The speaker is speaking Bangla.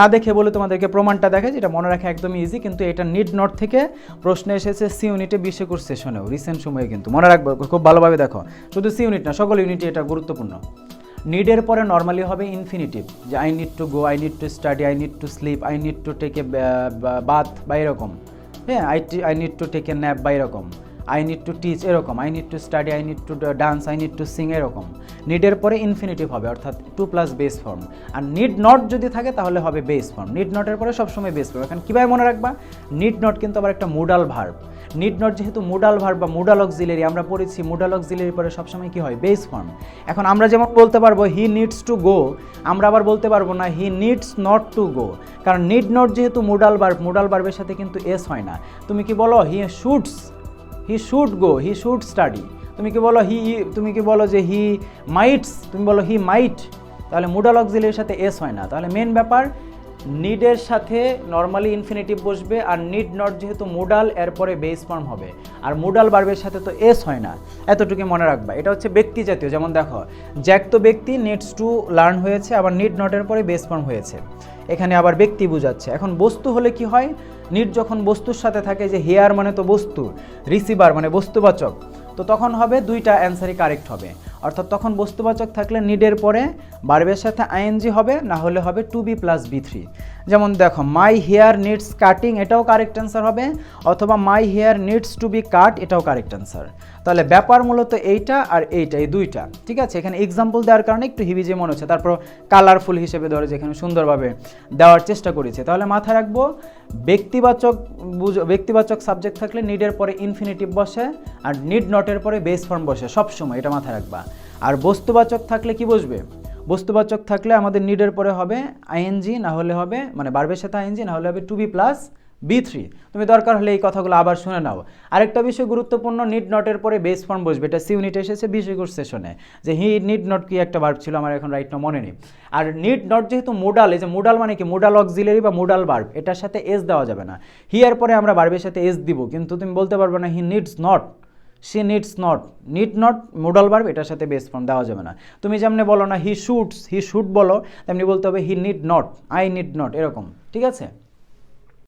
না দেখে বলে তোমাদেরকে প্রমাণটা দেখে যেটা মনে রাখা একদমই ইজি কিন্তু এটা নিড নট থেকে প্রশ্ন এসেছে সি ইউনিটে বিশে কোর্স সেশনেও রিসেন্ট সময়ে কিন্তু। মনে রাখব, খুব ভালোভাবে দেখো, শুধু সি ইউনিট না, সকল ইউনিটে এটা গুরুত্বপূর্ণ। নিডের পরে নর্মালি হবে ইনফিনিটিভ যে I need to go I need to study I need to sleep I need to take a bath বা এরকম। হ্যাঁ I I need to take a nap বা এরকম। আই নিড টু টিচ এরকম I need to study I need to dance I need to sing এরকম। নিডের পরে ইনফিনিটিভ হবে, অর্থাৎ টু প্লাস বেস ফর্ম আর নিড নট যদি থাকে তাহলে হবে বেস ফর্ম নিড নটের পরে সবসময় বেস ফর্ম এখন কীভাবে মনে রাখবা? নিড নট কিন্তু আবার একটা মুডাল ভার্ব নিড নট যেহেতু মুডাল ভার্ব বা মুডাল অক্সিলারি আমরা পড়েছি মুডাল অক্সিলারি পরে সবসময় কী হয়? বেস ফর্ম এখন আমরা যেমন বলতে পারব হি নিডস টু গো আমরা আবার বলতে পারব না he needs not to go কারণ নিড নট যেহেতু মুডাল ভার্ব মুডাল ভার্বের সাথে কিন্তু এস হয় না। তুমি কি বলো? He shoulds he should go he should study তুমি কি বলো হি তুমি কি বলো যে হি মাইটস তুমি বলো হি মাইট তাহলে মুডাল অক্সিলের সাথে এস হয় না। তাহলে মেন ব্যাপার নিডের সাথে নর্মালি ইনফিনিটিভ বসবে আর নিড নট যেহেতু মুডাল এরপরে বেস ফর্ম হবে। আর মুডাল বার্বের সাথে তো এস হয় না। এতটুকু মনে রাখবা। এটা হচ্ছে ব্যক্তি জাতীয়। যেমন দেখো জ্যাক তো ব্যক্তি নিডস টু লার্ন হয়েছে, আবার নিড নটের পরে বেস ফর্ম হয়েছে। এখানে আবার ব্যক্তি বোঝাচ্ছে। এখন বস্তু হলে কি হয়? নিট যখন বস্তুর সাথে থাকে যে হেয়ার মানে তো বস্তু, রিসিভার মানে বস্তুবাচক, তো তখন হবে দুইটা অ্যান্সারই কারেক্ট হবে। অর্থাৎ তখন বস্তুবাচক থাকলে নিডের পরে বার্বের সাথে আইএনজি হবে, না হলে হবে to be plus V three. যেমন দেখো মাই হেয়ার নিডস কাটিং এটাও কারেক্ট অ্যান্সার হবে, অথবা my hair needs to be cut এটাও কারেক্ট অ্যান্সার তাহলে ব্যাপার মূলত এইটা আর এইটা, এই দুইটা, ঠিক আছে? এখানে এক্সাম্পল দেওয়ার কারণে একটু হিবিজে মনে হচ্ছে। তারপর কালারফুল হিসেবে ধরে যেখানে সুন্দরভাবে দেওয়ার চেষ্টা করেছে। তাহলে মাথায় রাখব, ব্যক্তিবাচক ব্যক্তিবাচক সাবজেক্ট থাকলে নিডের পরে ইনফিনিটিভ বসে আর নিড নটের পরে বেস ফর্ম বসে, সবসময় এটা মাথায় রাখবা। আর বস্তুবাচক থাকলে কি বসবে? বস্তুবাচক থাকলে আমাদের নিডের পরে হবে আইএনজি না হলে হবে মানে বার্বের সাথে আইএনজি না হলে হবে to be plus V three. তুমি দরকার হলে এই কথাগুলো আবার শুনে নাও। আরেকটা বিষয় গুরুত্বপূর্ণ নিড নটের পরে বেস ফর্ম বসবে। এটা সি ইউনিট এসেছে বিষয় কোর্স সেশনে যে হি নিড নট কি একটা বার্ব ছিল, আমার এখন রাইট না মনে নেই। আর নিড নট যেহেতু মোডাল এই যে মোডাল মানে কি? মোডাল অক্সিলারি বা মোডাল বার্ব এটার সাথে এস দেওয়া যাবে না। হিয়ার পরে আমরা বার্বের সাথে এস দিব, কিন্তু তুমি বলতে পারবে না he needs not she needs not need not modal verb এটার সাথে বেস ফর্ম দেওয়া যাবে না। তুমি যেমনি বলো না হি শুটস হি শুট বলো, তেমনি বলতে হবে he need not I need not এরকম, ঠিক আছে?